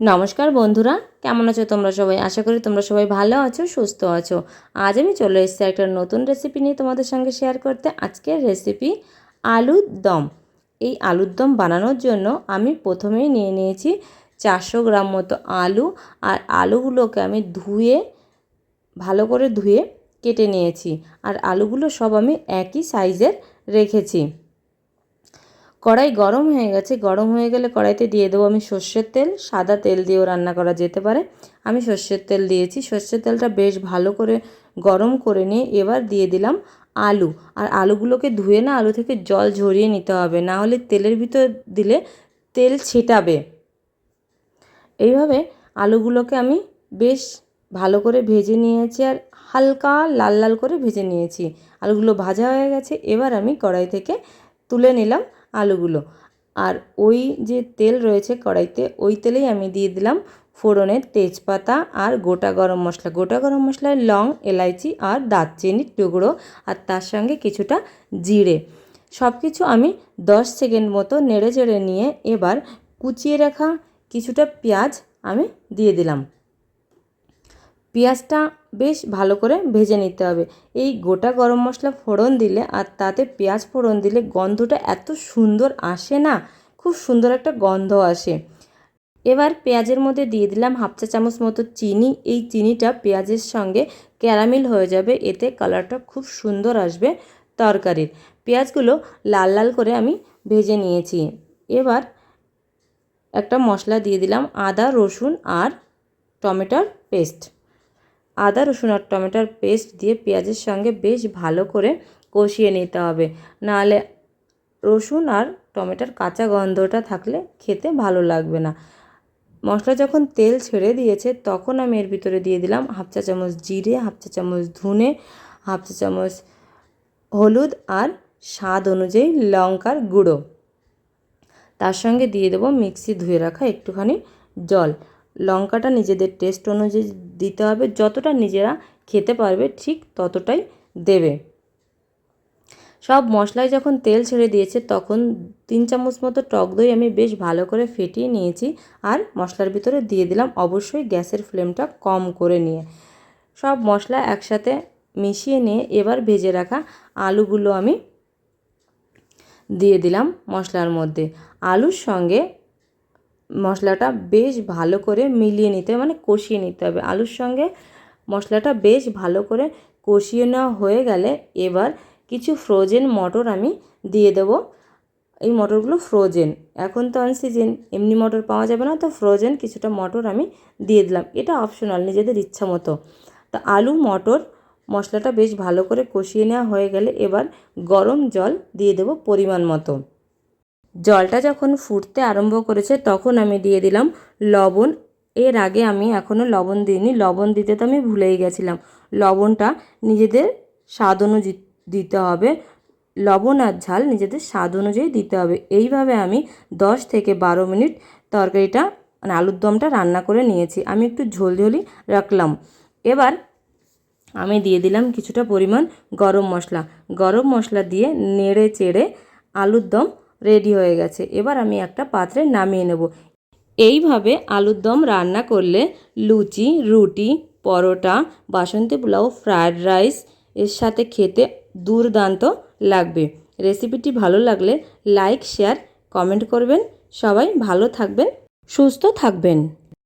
নমস্কার বন্ধুরা, কেমন আছো তোমরা সবাই? আশা করি তোমরা সবাই ভালো আছো, সুস্থ আছো। আজ আমি চলে এসেছি একটা নতুন রেসিপি নিয়ে তোমাদের সঙ্গে শেয়ার করতে। আজকের রেসিপি আলুর দম। এই আলুর দম বানানোর জন্য আমি প্রথমেই নিয়ে নিয়েছি চারশো গ্রাম মতো আলু, আর আলুগুলোকে আমি ধুয়ে, ভালো করে ধুয়ে কেটে নিয়েছি। আর আলুগুলো সব আমি একই সাইজের রেখেছি। কড়াই গরম হয়ে গেছে। গরম হয়ে গেলে কড়াইতে দিয়ে দেবো আমি সর্ষের তেল। সাদা তেল দিয়েও রান্না করা যেতে পারে। আমি সর্ষের তেল দিয়েছি। সর্ষের তেলটা বেশ ভালো করে গরম করে নিয়ে এবার দিয়ে দিলাম আলু। আর আলুগুলোকে ধুয়ে না আলু থেকে জল ঝরিয়ে নিতে হবে। না হলে তেলের ভিতর দিলে তেল ছিটাবে। এইভাবে আলুগুলোকে আমি বেশ ভালো করে ভেজে নিয়েছি আর হালকা লাল লাল করে ভেজে নিয়েছি। আলুগুলো ভাজা হয়ে গেছে। এবার আমি কড়াই থেকে তুলে নিলাম। আলুগুলো। আর ওই যে তেল রয়েছে কড়াইতে, ওই তেলেই আমি দিয়ে দিলাম ফোড়নের তেজপাতা আর গোটা গরম মশলা। গোটা গরম মশলায় লং, এলাইচি আর দারচিনির টুকরো আর তার সঙ্গে কিছুটা জিরে। সব কিছু আমি দশ সেকেন্ড মতো নেড়ে চেড়ে নিয়ে এবার কুচিয়ে রাখা কিছুটা পেঁয়াজ আমি দিয়ে দিলাম। পেঁয়াজটা বেশ ভালো করে ভেজে নিতে হবে। এই গোটা গরম মশলা ফোড়ন দিলে আর তাতে পেঁয়াজ ফোড়ন দিলে গন্ধটা এত সুন্দর আসে না, খুব সুন্দর একটা গন্ধ আসে। এবার পেঁয়াজের মধ্যে দিয়ে দিলাম হাফ চা চামচ মতো চিনি। এই চিনিটা পেঁয়াজের সঙ্গে ক্যারামিল হয়ে যাবে, এতে কালারটা খুব সুন্দর আসবে তরকারির। পেঁয়াজগুলো লাল লাল করে আমি ভেজে নিয়েছি। এবার একটা মশলা দিয়ে দিলাম আদা, রসুন আর টমেটোর পেস্ট। আদা, রসুন আর টমেটোর পেস্ট দিয়ে পেঁয়াজের সঙ্গে বেশ ভালো করে কষিয়ে নিতে হবে। নাহলে রসুন আর টমেটোর কাঁচা গন্ধটা থাকলে খেতে ভালো লাগবে না। মশলা যখন তেল ছেড়ে দিয়েছে, তখন আমি এর ভিতরে দিয়ে দিলাম হাফ চা চামচ জিরে, হাফ চা চামচ ধুনে, হাফ চা চামচ হলুদ আর স্বাদ অনুযায়ী লঙ্কার গুঁড়ো। তার সঙ্গে দিয়ে দেবো মিক্সি ধুয়ে রাখা একটুখানি জল। লঙ্কাটা নিজেদের টেস্ট অনুযায়ী দিতে হবে। যতটা নিজেরা খেতে পারবে ঠিক ততটাই দেবে। সব মশলায় যখন তেল ছেড়ে দিয়েছে তখন তিন চামচ মতো টক দই আমি বেশ ভালো করে ফেটিয়ে নিয়েছি আর মশলার ভিতরে দিয়ে দিলাম অবশ্যই গ্যাসের ফ্লেমটা কম করে নিয়ে। সব মশলা একসাথে মিশিয়ে নিয়ে এবার ভেজে রাখা আলুগুলো আমি দিয়ে দিলাম মশলার মধ্যে। আলুর সঙ্গে মশলাটা বেশ ভালো করে মিলিয়ে নিতে হবে মানে কষিয়ে নিতে হবে। আলুর সঙ্গে মশলাটা বেশ ভালো করে কষিয়ে নেওয়া হয়ে গেলে এবার কিছু ফ্রোজেন মটর আমি দিয়ে দেব। এই মটরগুলো ফ্রোজেন এখন তো সিজন এমনি মটর পাওয়া যাবে না, তো ফ্রোজেন কিছুটা মটর আমি দিয়ে দিলাম। এটা অপশনাল নিজেদের ইচ্ছা মতো। তা আলু, মটর, মশলাটা বেশ ভালো করে কষিয়ে নেওয়া হয়ে গেলে এবার গরম জল দিয়ে দেব পরিমাণ মতো। জলটা যখন ফুটতে আরম্ভ করেছে, তখন আমি দিয়ে দিলাম লবণ। এর আগে আমি এখনও লবণ দিইনি। লবণ দিতে তো আমি ভুলেই গেছিলাম। লবণটা নিজেদের স্বাদ দিতে হবে। লবণ আর ঝাল নিজেদের স্বাদ অনুযায়ী দিতে হবে। এইভাবে আমি দশ থেকে বারো মিনিট তরকারিটা মানে আলুর দমটা রান্না করে নিয়েছি। আমি একটু ঝোলঝোলি রাখলাম। এবার আমি দিয়ে দিলাম কিছুটা পরিমাণ গরম মশলা। গরম মশলা দিয়ে নেড়ে চেড়ে আলুর দম রেডি হয়ে গেছে। এবার আমি একটা পাত্রে নামিয়ে নেব। এইভাবে আলুর দম রান্না করলে লুচি, রুটি, পরোটা, বাসন্তী পোলাও, ফ্রায়েড রাইস এর সাথে খেতে দুর্দান্ত লাগবে। রেসিপিটি ভালো লাগলে লাইক, শেয়ার, কমেন্ট করবেন। সবাই ভালো থাকবেন, সুস্থ থাকবেন।